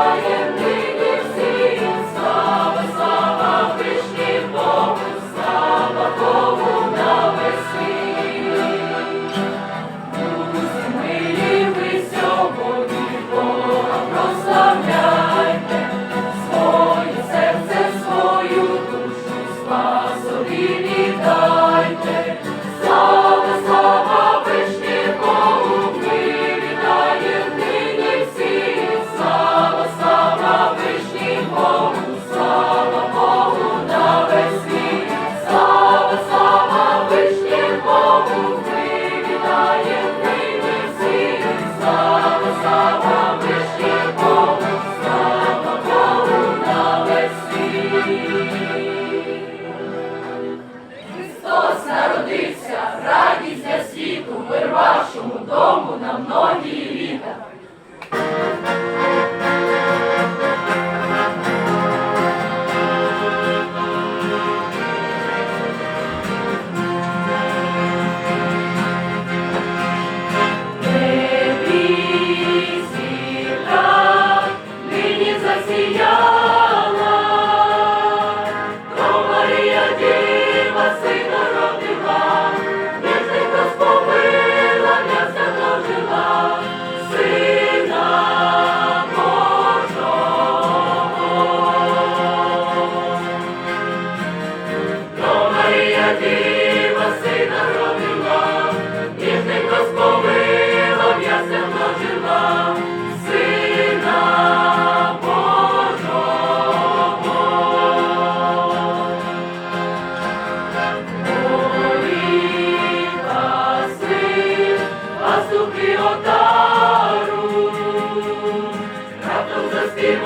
I am.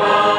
Amen.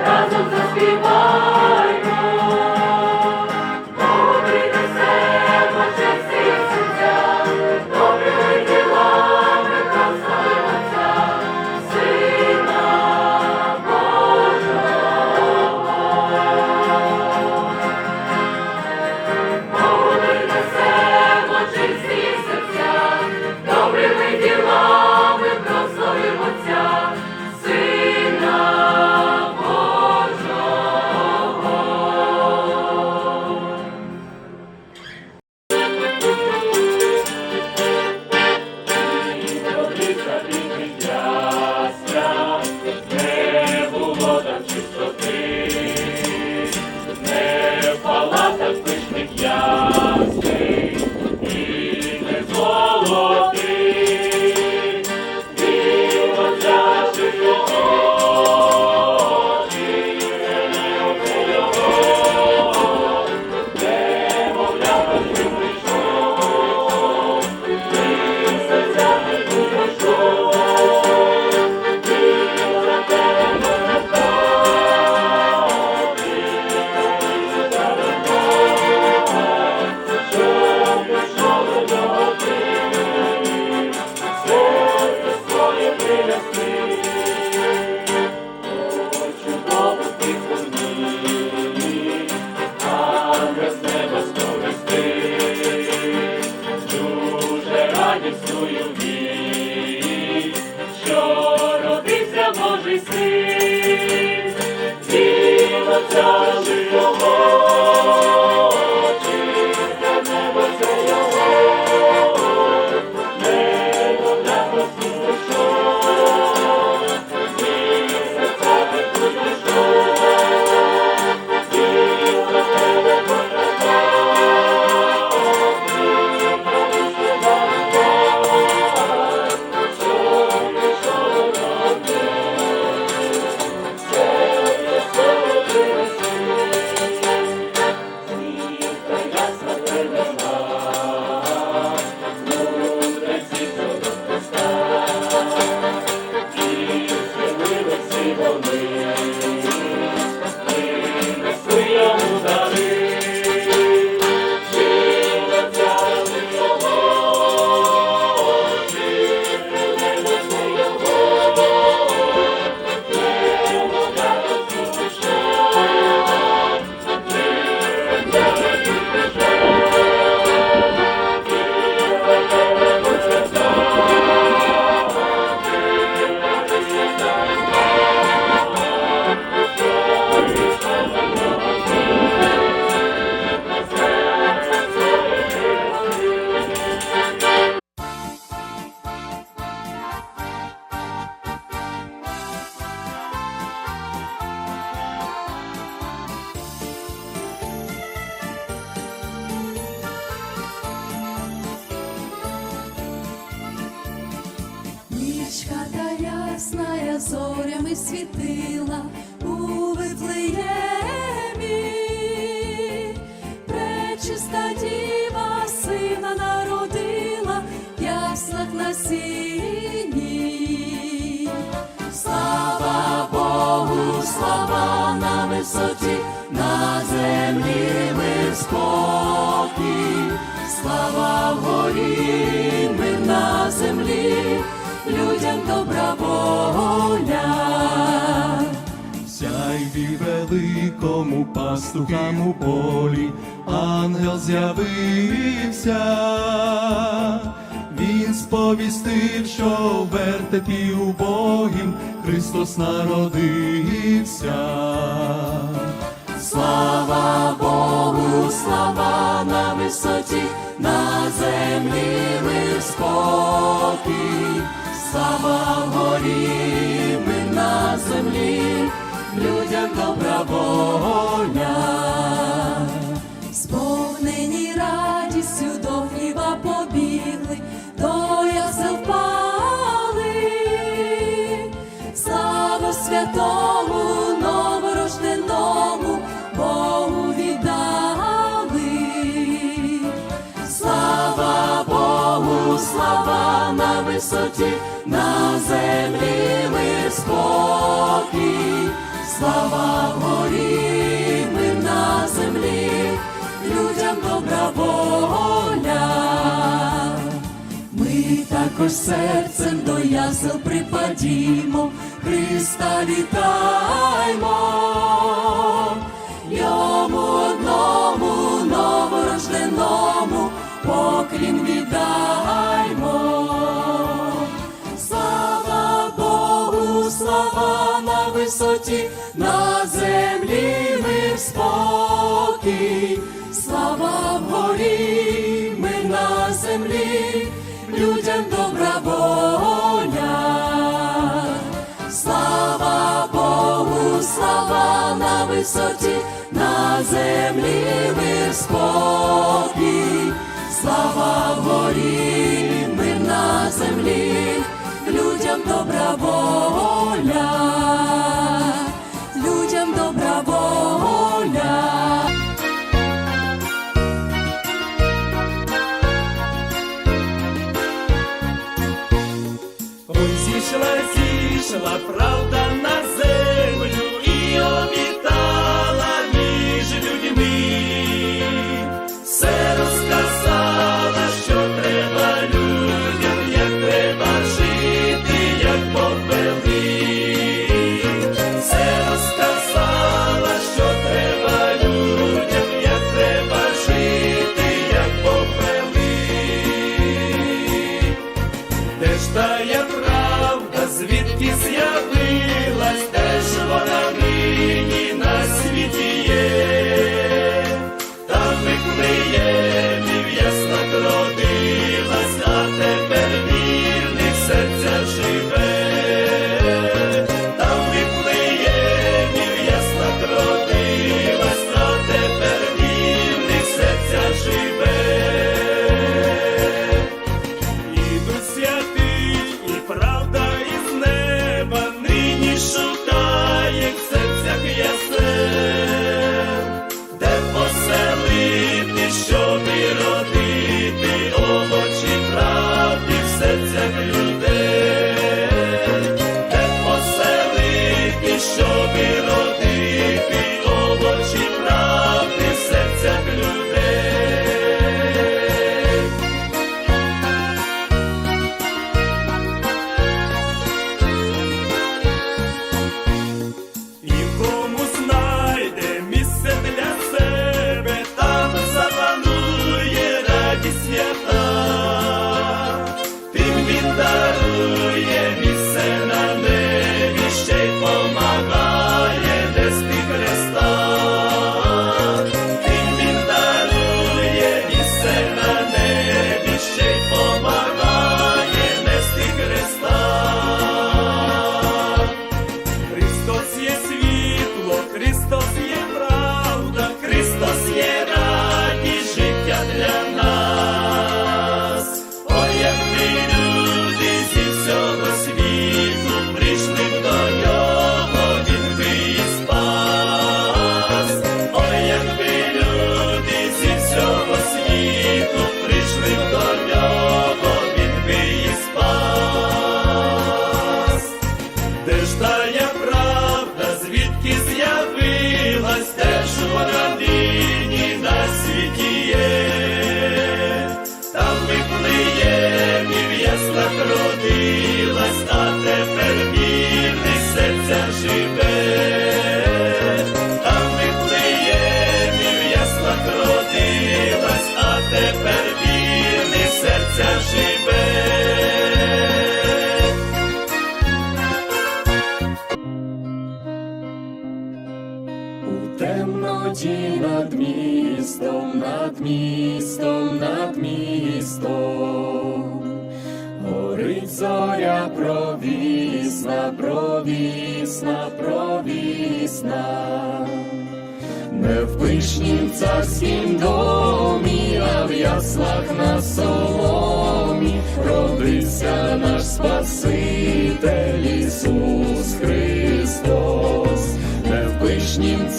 разом заспіваємо. світила у виплеємі, пречиста діва сина народила, ясла на сіні. Слава Богу, слава на висоті, на землі ми спокій, слава в горі, ми на землі. тому пастухам у полі ангел з'явився, він сповістив, що в вертепі убогім Христос народився. Слава Богу, слава на висоті, на землі мир спокій, слава горі ми на землі людям добра добровольна, сповнені радістю до хліба побігли, до ясе впали, славу святому, новорожденому Богу віддали, слава Богу, слава на висоті, на землі. слава горі, ми на землі, людям добра воля, ми також серцем до ясел припадімо, Христа вітаймо. висоті, на землі ми в спокій, слава вгорі, ми на землі, людям добра воля, слава Богу, слава на висоті, на землі ми спокій.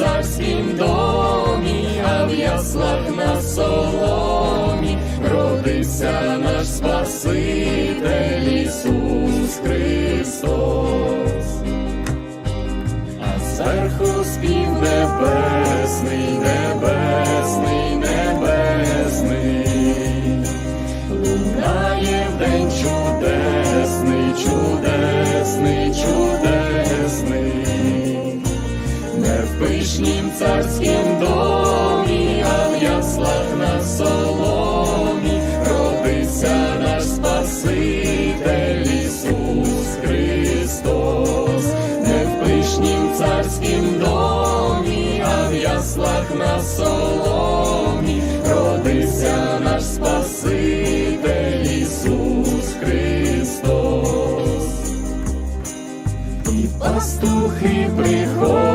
Царськім домі, а в яслах на соломі родився наш Спаситель Ісус Христос. А зверху спів небесний, царськім домі, а в яслах на соломі. Родився наш Спаситель Ісус Христос, не в пишнім царськім домі, а в яслах на соломі. Родився наш Спаситель Ісус Христос. І пастухи приходять,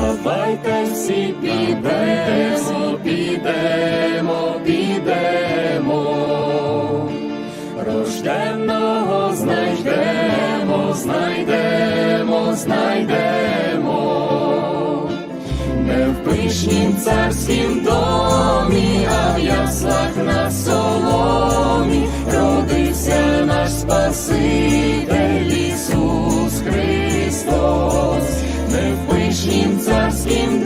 Давайте всі підемо, підемо, підемо, рожденного знайдемо, знайдемо, знайдемо, не в пишнім царськім домі, а в яслах на соломі. Родився наш Спаситель.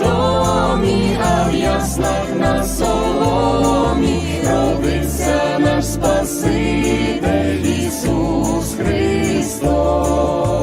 домі, а в яснах на соломі родився наш Спаситель Ісус Христос.